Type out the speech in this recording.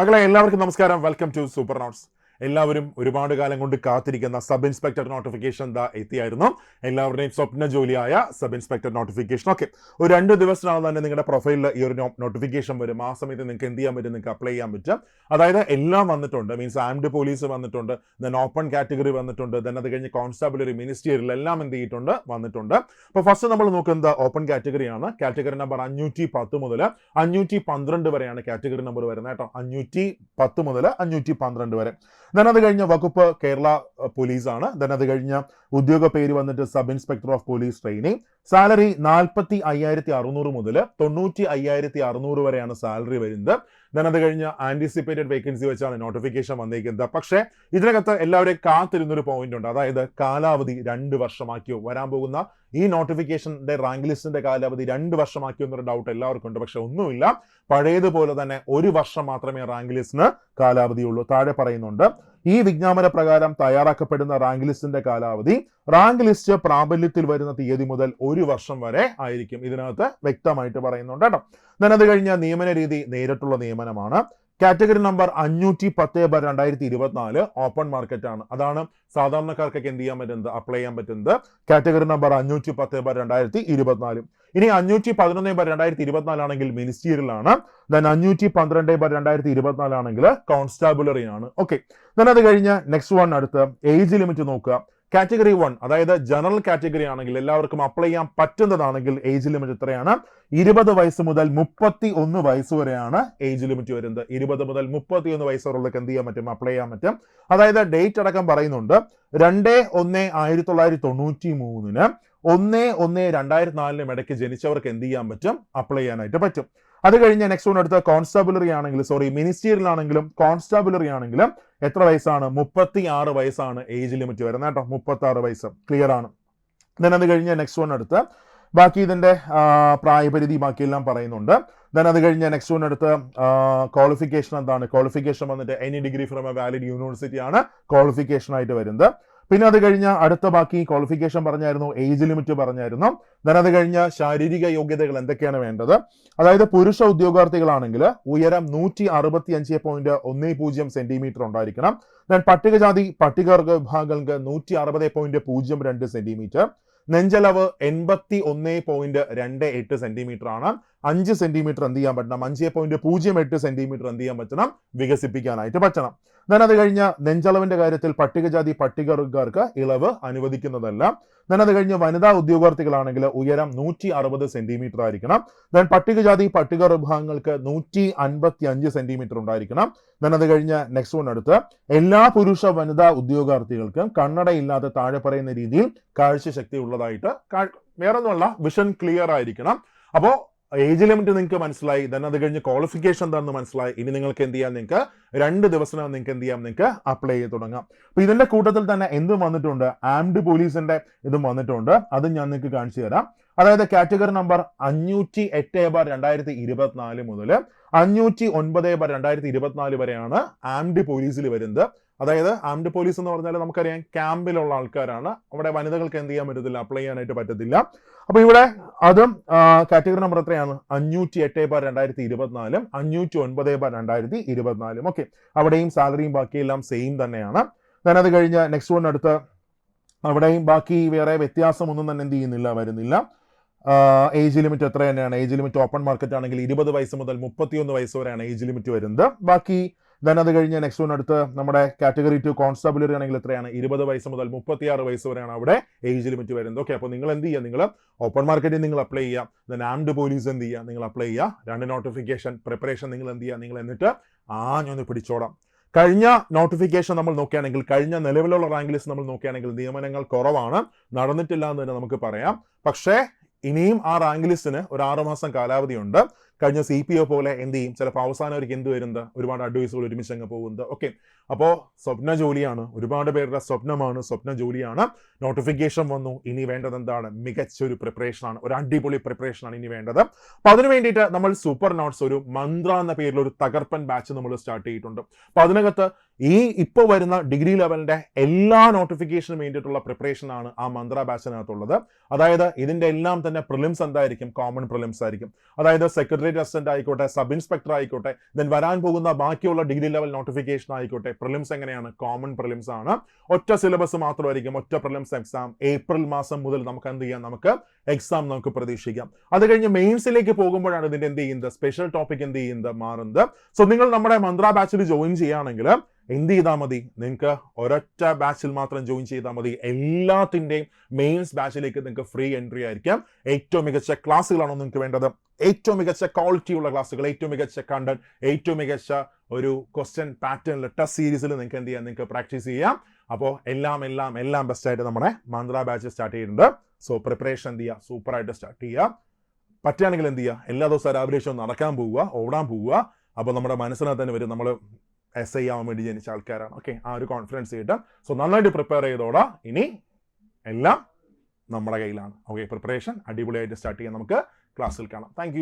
മക്കളെ എല്ലാവർക്കും നമസ്കാരം. വെൽക്കം ടു സൂപ്പർ നോട്ട്സ് എല്ലാവരും ഒരുപാട് കാലം കൊണ്ട് കാത്തിരിക്കുന്ന സബ് ഇൻസ്പെക്ടർ നോട്ടിഫിക്കേഷൻ ദാ എത്തിയായിരുന്നു. എല്ലാവരുടെയും സ്വപ്ന ജോലിയായ സബ് ഇൻസ്പെക്ടർ നോട്ടിഫിക്കേഷൻ. ഓക്കെ ഒരു രണ്ട് ദിവസത്തിനകം തന്നെ നിങ്ങളുടെ പ്രൊഫൈലിൽ ഈ ഒരു നോട്ടിഫിക്കേഷൻ വരും. ആ സമയത്ത് നിങ്ങൾക്ക് എന്ത് ചെയ്യാൻ പറ്റും? നിങ്ങൾക്ക് അപ്ലൈ ചെയ്യാൻ പറ്റും. അതായത് എല്ലാം വന്നിട്ടുണ്ട്. മീൻസ് ആംഡ് പോലീസ് വന്നിട്ടുണ്ട് ദെൻ ഓപ്പൺ കാറ്റഗറി വന്നിട്ടുണ്ട് ദെൻ അത് കഴിഞ്ഞ് കോൺസ്റ്റാബിളറി മിനിസ്റ്റീരിയൽ എല്ലാം എന്ത് ചെയ്തിട്ടുണ്ട്? വന്നിട്ടുണ്ട്. അപ്പോൾ ഫസ്റ്റ് നമ്മൾ നോക്കുന്നത് ഓപ്പൺ കാറ്റഗറിയാണ് കാറ്റഗറി നമ്പർ അഞ്ഞൂറ്റി പത്ത് മുതൽ അഞ്ഞൂറ്റി പന്ത്രണ്ട് വരെയാണ് കാറ്റഗറി നമ്പർ വരുന്നത് കേട്ടോ. അഞ്ഞൂറ്റി പത്ത് മുതൽ അഞ്ഞൂറ്റി പന്ത്രണ്ട് വരെ. ദെൻ അത് കഴിഞ്ഞ വകുപ്പ് കേരള പോലീസാണ്. ദെൻ അത് കഴിഞ്ഞ ഉദ്യോഗ പേര് വന്നിട്ട് sub inspector of police training. Salary നാൽപ്പത്തി അയ്യായിരത്തി അറുന്നൂറ് മുതൽ തൊണ്ണൂറ്റി അയ്യായിരത്തി അറുന്നൂറ് വരെയാണ് സാലറി വരുന്നത്. ദെൻ അത് കഴിഞ്ഞ് ആന്റിസിപ്പേറ്റഡ് വേക്കൻസി വെച്ചാണ് നോട്ടിഫിക്കേഷൻ വന്നിരിക്കുന്നത് പക്ഷേ ഇതിനകത്ത് എല്ലാവരെയും കാത്തിരുന്നൊരു പോയിന്റ് ഉണ്ട്. അതായത് കാലാവധി രണ്ട് വർഷമാക്കിയോ? വരാൻ പോകുന്ന ഈ നോട്ടിഫിക്കേഷന്റെ റാങ്ക് ലിസ്റ്റിന്റെ കാലാവധി രണ്ട് വർഷമാക്കിയോ എന്നൊരു ഡൗട്ട് എല്ലാവർക്കും ഉണ്ട്. പക്ഷെ ഒന്നുമില്ല. പഴയതുപോലെ തന്നെ ഒരു വർഷം മാത്രമേ റാങ്ക് ലിസ്റ്റിന് കാലാവധിയുള്ളൂ. താഴെ പറയുന്നുണ്ട്. ഈ വിജ്ഞാപന പ്രകാരം തയ്യാറാക്കപ്പെടുന്ന റാങ്ക് ലിസ്റ്റിന്റെ കാലാവധി റാങ്ക് ലിസ്റ്റ് പ്രാബല്യത്തിൽ വരുന്ന തീയതി മുതൽ ഒരു വർഷം വരെ ആയിരിക്കും. ഇതിനകത്ത് വ്യക്തമായിട്ട് പറയുന്നുണ്ട് കേട്ടോ. അത് കഴിഞ്ഞ നിയമന രീതി നേരിട്ടുള്ള നിയമനമാണ്. കാറ്റഗറി നമ്പർ അഞ്ഞൂറ്റി പത്ത് ബർ രണ്ടായിരത്തി ഇരുപത്തിനാല് ഓപ്പൺ മാർക്കറ്റ് ആണ്. അതാണ് സാധാരണക്കാർക്കൊക്കെ എന്ത് ചെയ്യാൻ പറ്റുന്നത്? അപ്ലൈ ചെയ്യാൻ പറ്റുന്നത്. കാറ്റഗറി നമ്പർ അഞ്ഞൂറ്റി പത്ത് ബർ രണ്ടായിരത്തി ഇരുപത്തിനാല് ഇനി അഞ്ഞൂറ്റി പതിനൊന്ന് ബർ രണ്ടായിരത്തി ഇരുപത്തിനാലാണെങ്കിൽ മിനിസ്റ്റീരിയൽ ആണ്. ദെൻ അഞ്ഞൂറ്റി പന്ത്രണ്ട് ബർ രണ്ടായിരത്തി ഇരുപത്തിനാലാണെങ്കിൽ കോൺസ്റ്റാബുലറി ആണ് ഓക്കെ ദെൻ അത് കഴിഞ്ഞ് നെക്സ്റ്റ് വൺ അടുത്ത് ഏജ് ലിമിറ്റ് നോക്കുക. കാറ്റഗറി വൺ അതായത് ജനറൽ കാറ്റഗറി ആണെങ്കിൽ എല്ലാവർക്കും അപ്ലൈ ചെയ്യാൻ പറ്റുന്നതാണെങ്കിൽ ഏജ് ലിമിറ്റ് എത്രയാണ്? ഇരുപത് വയസ്സ് മുതൽ മുപ്പത്തി ഒന്ന് വയസ്സ് വരെയാണ് ഏജ് ലിമിറ്റ് വരുന്നത്. ഇരുപത് മുതൽ മുപ്പത്തി ഒന്ന് വയസ്സ് വരെയുള്ളവർക്ക് എന്ത് ചെയ്യാൻ പറ്റും? അപ്ലൈ ചെയ്യാൻ പറ്റും. അതായത് ഡേറ്റ് അടക്കം പറയുന്നുണ്ട്. രണ്ട് ഒന്ന് ആയിരത്തി തൊള്ളായിരത്തി തൊണ്ണൂറ്റി മൂന്നിന് ഒന്ന് ഒന്ന് രണ്ടായിരത്തി നാലിനും ഇടയ്ക്ക് ജനിച്ചവർക്ക് എന്ത് ചെയ്യാൻ പറ്റും? അപ്ലൈ ചെയ്യാനായിട്ട് പറ്റും. അത് കഴിഞ്ഞ് നെക്സ്റ്റ് വൺ അടുത്ത കോൺസ്റ്റാബുലറി ആണെങ്കിലും സോറി മിനിസ്റ്റീരിയൽ ആണെങ്കിലും കോൺസ്റ്റാബുലറി ആണെങ്കിലും എത്ര വയസ്സാണ്? മുപ്പത്തി ആറ് വയസ്സാണ് ഏജ് ലിമിറ്റ് വരുന്നത് കേട്ടോ. മുപ്പത്തി ആറ് വയസ്സ്. ക്ലിയർ ആണ്. ദെൻ അത് കഴിഞ്ഞ് നെക്സ്റ്റ് വൺ അടുത്ത് ബാക്കി ഇതിന്റെ പ്രായപരിധി ബാക്കിയെല്ലാം പറയുന്നുണ്ട്. ദെൻ അത് കഴിഞ്ഞ് നെക്സ്റ്റ് വൺ അടുത്ത് ക്വാളിഫിക്കേഷൻ എന്താണ്? ക്വാളിഫിക്കേഷൻ വന്നിട്ട് any degree from a valid university ആണ് ക്വാളിഫിക്കേഷൻ ആയിട്ട് വരുന്നത്. പിന്നെ അത് കഴിഞ്ഞ അടുത്ത ബാക്കി ക്വാളിഫിക്കേഷൻ പറഞ്ഞായിരുന്നു ഏജ് ലിമിറ്റ് പറഞ്ഞായിരുന്നു. ദെൻ അത് കഴിഞ്ഞ ശാരീരിക യോഗ്യതകൾ എന്തൊക്കെയാണ് വേണ്ടത്? അതായത് പുരുഷ ഉദ്യോഗാർത്ഥികളാണെങ്കിൽ ഉയരം നൂറ്റി അറുപത്തി അഞ്ച് പോയിന്റ് ഒന്ന് പൂജ്യം സെന്റിമീറ്റർ ഉണ്ടായിരിക്കണം. ദെൻ പട്ടികജാതി പട്ടികവർഗ വിഭാഗങ്ങൾക്ക് നൂറ്റി അറുപത് പോയിന്റ് പൂജ്യം രണ്ട് സെന്റിമീറ്റർ നെഞ്ചലവ് എൺപത്തി ഒന്ന് പോയിന്റ് രണ്ട് എട്ട് സെന്റിമീറ്റർ ആണ്. അഞ്ച് സെന്റിമീറ്റർ എന്ത് ചെയ്യാൻ പറ്റണം? അഞ്ച് പോയിന്റ് പൂജ്യം എട്ട് സെന്റിമീറ്റർ എന്ത് ചെയ്യാൻ പറ്റണം? വികസിപ്പിക്കാനായിട്ട് പറ്റണം. ഞാൻ അത് കഴിഞ്ഞ നെഞ്ചളവിന്റെ കാര്യത്തിൽ പട്ടികജാതി പട്ടികവർഗക്കാർക്ക് ഇളവ് അനുവദിക്കുന്നതല്ല. ഞാൻ അത് കഴിഞ്ഞ് വനിതാ ഉദ്യോഗാർത്ഥികളാണെങ്കിൽ ഉയരം നൂറ്റി അറുപത് സെന്റിമീറ്റർ ആയിരിക്കണം. then പട്ടികജാതി പട്ടിക വിഭാഗങ്ങൾക്ക് നൂറ്റി അൻപത്തി അഞ്ച് സെന്റിമീറ്റർ ഉണ്ടായിരിക്കണം. ഞാൻ അത് കഴിഞ്ഞ് നെക്സ്റ്റ് വൺ അടുത്ത് എല്ലാ പുരുഷ വനിതാ ഉദ്യോഗാർത്ഥികൾക്കും കണ്ണടയില്ലാതെ താഴെ പറയുന്ന രീതിയിൽ കാഴ്ചശക്തി ഉള്ളതായിട്ട് വേറൊന്നുമല്ല വിഷൻ ക്ലിയർ ആയിരിക്കണം. അപ്പോ ഏജ് ലിമിറ്റ് നിങ്ങൾക്ക് മനസ്സിലായി. ദെൻ അത് കഴിഞ്ഞ് ക്വാളിഫിക്കേഷൻ എന്താണെന്ന് മനസ്സിലായി. ഇനി നിങ്ങൾക്ക് എന്ത് ചെയ്യാം? നിങ്ങൾക്ക് രണ്ട് ദിവസം നിങ്ങൾക്ക് എന്ത് ചെയ്യാം? നിങ്ങൾക്ക് അപ്ലൈ ചെയ്ത് തുടങ്ങാം. അപ്പോൾ ഇതിന്റെ കൂട്ടത്തിൽ തന്നെ എന്തും വന്നിട്ടുണ്ട്? ആംഡ് പോലീസിന്റെ ഇതും വന്നിട്ടുണ്ട്. അതും ഞാൻ നിങ്ങൾക്ക് കാണിച്ചു തരാം. അതായത് കാറ്റഗറി നമ്പർ അഞ്ഞൂറ്റി എട്ട് ബാർ രണ്ടായിരത്തി ഇരുപത്തിനാല് മുതൽ അഞ്ഞൂറ്റി ഒൻപത് ബാർ രണ്ടായിരത്തി ഇരുപത്തിനാല് വരെയാണ് ആംഡ് പോലീസിൽ വരുന്നത്. അതായത് ആംഡ് പോലീസ് എന്ന് പറഞ്ഞാൽ നമുക്കറിയാം ക്യാമ്പിലുള്ള ആൾക്കാരാണ്. അവിടെ വനിതകൾക്ക് എന്ത് ചെയ്യാൻ പറ്റത്തില്ല അപ്ലൈ ചെയ്യാനായിട്ട് പറ്റത്തില്ല. അപ്പോൾ ഇവിടെ അതും കാറ്റഗറി നമ്പർ എത്രയാണ്? അഞ്ഞൂറ്റി എട്ട് ബാർ രണ്ടായിരത്തി ഇരുപത്തിനാലും അഞ്ഞൂറ്റി ഒൻപത് ബാർ രണ്ടായിരത്തി ഇരുപത്തിനാലും ഓക്കെ അവിടെയും സാലറിയും ബാക്കിയെല്ലാം സെയിം തന്നെയാണ്. ഞാൻ അത് കഴിഞ്ഞ് നെക്സ്റ്റ് വൺ അടുത്ത് അവിടെയും ബാക്കി വേറെ വ്യത്യാസമൊന്നും തന്നെ എന്ത് ചെയ്യുന്നില്ല വരുന്നില്ല. ഏജ് ലിമിറ്റ് എത്ര തന്നെയാണ് ഏജ് ലിമിറ്റ് ഓപ്പൺ മാർക്കറ്റ് ആണെങ്കിൽ ഇരുപത് വയസ്സ് മുതൽ മുപ്പത്തിയൊന്ന് വയസ്സ് വരെയാണ് ഏജ് ലിമിറ്റ് വരുന്നത്. ബാക്കി ദെൻ അത് കഴിഞ്ഞ് നെക്സ്റ്റ് വൺ അടുത്ത് നമ്മുടെ കാറ്റഗറി ടു കോൺസ്റ്റാബിലറി ആണെങ്കിൽ എത്രയാണ്? ഇരുപത് വയസ്സ് മുതൽ മുപ്പത്തിയാറ് വയസ്സ് വരെയാണ് അവിടെ ഏജ് ലിമിറ്റ് വരുന്നത്. ഓക്കെ അപ്പോൾ നിങ്ങൾ എന്ത് ചെയ്യുക? നിങ്ങൾ ഓപ്പൺ മാർക്കറ്റിൽ നിങ്ങൾ അപ്ലൈ ചെയ്യുക. ദെൻ ആംഡ് പോലീസ് എന്ത് ചെയ്യുക? നിങ്ങൾ അപ്ലൈ ചെയ്യുക. രണ്ട് നോട്ടിഫിക്കേഷൻ പ്രിപ്പറേഷൻ നിങ്ങൾ എന്ത് ചെയ്യുക? നിങ്ങൾ എന്നിട്ട് ആഞ്ഞൊന്ന് പിടിച്ചോടാം. കഴിഞ്ഞ നോട്ടിഫിക്കേഷൻ നമ്മൾ നോക്കുകയാണെങ്കിൽ കഴിഞ്ഞ നിലവിലുള്ള റാങ്ക് ലിസ്റ്റ് നമ്മൾ നോക്കുകയാണെങ്കിൽ നിയമനങ്ങൾ കുറവാണ്. നടന്നിട്ടില്ല എന്ന് തന്നെ നമുക്ക് പറയാം. പക്ഷേ ഇനിയും ആ റാങ്ക് ലിസ്റ്റിന് ഒരു ആറുമാസം കാലാവധിയുണ്ട്. കഴിഞ്ഞ സി പി ഒ പോലെ എന്ത് ചെയ്യും? ചിലപ്പോൾ അവസാനം അവർക്ക് എന്ത് വരുന്നത് ഒരുപാട് അഡ്വൈസുകൾ ഒരുമിച്ച് അങ്ങ് പോകുന്നത് ഓക്കെ അപ്പോൾ സ്വപ്ന ജോലിയാണ്. ഒരുപാട് പേരുടെ സ്വപ്നമാണ്. സ്വപ്ന ജോലിയാണ്. നോട്ടിഫിക്കേഷൻ വന്നു. ഇനി വേണ്ടത് എന്താണ്? മികച്ച ഒരു പ്രിപ്പറേഷൻ ആണ്. ഒരു അടിപൊളി പ്രിപ്പറേഷൻ ആണ് ഇനി വേണ്ടത്. അപ്പൊ അതിന് വേണ്ടിയിട്ട് നമ്മൾ സൂപ്പർ നോട്ട്സ് ഒരു മന്ത്ര എന്ന പേരിൽ ഒരു തകർപ്പൻ ബാച്ച് നമ്മൾ സ്റ്റാർട്ട് ചെയ്തിട്ടുണ്ട്. അപ്പൊ അതിനകത്ത് ഈ ഇപ്പോൾ വരുന്ന ഡിഗ്രി ലെവലിന്റെ എല്ലാ നോട്ടിഫിക്കേഷനും വേണ്ടിയിട്ടുള്ള പ്രിപ്പറേഷൻ ആണ് ആ മന്ത്ര ബാച്ചിനകത്തുള്ളത് അതായത് ഇതിന്റെ എല്ലാം തന്നെ പ്രിലിംസ് എന്തായിരിക്കും? കോമൺ പ്രിലിംസ് ആയിരിക്കും. അതായത് സെക്രട്ടറി ഗ്രാജുവേറ്റ് അസിസ്റ്റന്റ് ആയിക്കോട്ടെ സബ് ഇൻസ്പെക്ടർ ആയിക്കോട്ടെ ദെൻ വരാൻ പോകുന്ന ബാക്കിയുള്ള ഡിഗ്രി ലെവൽ നോട്ടിഫിക്കേഷൻ ആയിക്കോട്ടെ പ്രിലിംസ് എങ്ങനെയാണ്? കോമൺ പ്രിലിംസ് ആണ്. ഒറ്റ സിലബസ് മാത്രമായിരിക്കും ഒറ്റ പ്രിലിംസ് എക്സാം ഏപ്രിൽ മാസം മുതൽ നമുക്ക് എന്ത് ചെയ്യാം? നമുക്ക് എക്സാം നമുക്ക് പ്രതീക്ഷിക്കാം. അത് കഴിഞ്ഞ് മെയിൻസിലേക്ക് പോകുമ്പോഴാണ് ഇതിന്റെ എന്ത് ചെയ്യുന്നത്? സ്പെഷ്യൽ ടോപ്പിക് എന്ത് ചെയ്യുന്നത്? മാറുന്നത്. സോ നിങ്ങൾ നമ്മുടെ മന്ത്ര ബാച്ചിൽ ജോയിൻ ചെയ്യുകയാണെങ്കിൽ എന്ത് ചെയ്താൽ മതി? നിങ്ങൾക്ക് ഒരൊറ്റ ബാച്ചിൽ മാത്രം ജോയിൻ ചെയ്താൽ മതി. എല്ലാത്തിന്റെയും മെയിൻസ് ബാച്ചിലേക്ക് നിങ്ങൾക്ക് ഫ്രീ എൻട്രി ആയിരിക്കാം. ഏറ്റവും മികച്ച ക്ലാസ്സുകളാണോ നിങ്ങൾക്ക് വേണ്ടത്? ഏറ്റവും മികച്ച ക്വാളിറ്റി ഉള്ള ക്ലാസ്സുകൾ ഏറ്റവും മികച്ച കണ്ടന്റ് ഏറ്റവും മികച്ച ഒരു ക്വസ്റ്റ്യൻ പാറ്റേണിൽ ടെസ്റ്റ് സീരീസിൽ നിങ്ങൾക്ക് എന്ത് ചെയ്യാം? നിങ്ങൾക്ക് പ്രാക്ടീസ് ചെയ്യാം. അപ്പോൾ എല്ലാം എല്ലാം എല്ലാം ബെസ്റ്റായിട്ട് നമ്മുടെ മന്ത്ര ബാച്ച് സ്റ്റാർട്ട് ചെയ്തിട്ടുണ്ട് സോ പ്രിപ്പറേഷൻ എന്ത് ചെയ്യുക സൂപ്പറായിട്ട് സ്റ്റാർട്ട് ചെയ്യുക. പറ്റുകയാണെങ്കിൽ എന്ത് ചെയ്യുക? എല്ലാ ദിവസവും രാവിലെ നടക്കാൻ പോവുക ഓടാൻ പോവുക. അപ്പോൾ നമ്മുടെ മനസ്സിനകത്ത് തന്നെ വരും. നമ്മൾ എസ് ഐ ആവാൻ വേണ്ടി ജനിച്ച ആൾക്കാരാണ്. ഓക്കെ ആ ഒരു കോൺഫിഡൻസ് കിട്ടുക സോ നന്നായിട്ട് പ്രിപ്പയർ ചെയ്തോടാ. ഇനി എല്ലാം നമ്മുടെ കയ്യിലാണ്. ഓക്കെ പ്രിപ്പറേഷൻ അടിപൊളിയായിട്ട് സ്റ്റാർട്ട് ചെയ്യാൻ നമുക്ക് ക്ലാസ്സിൽ കാണാം. താങ്ക്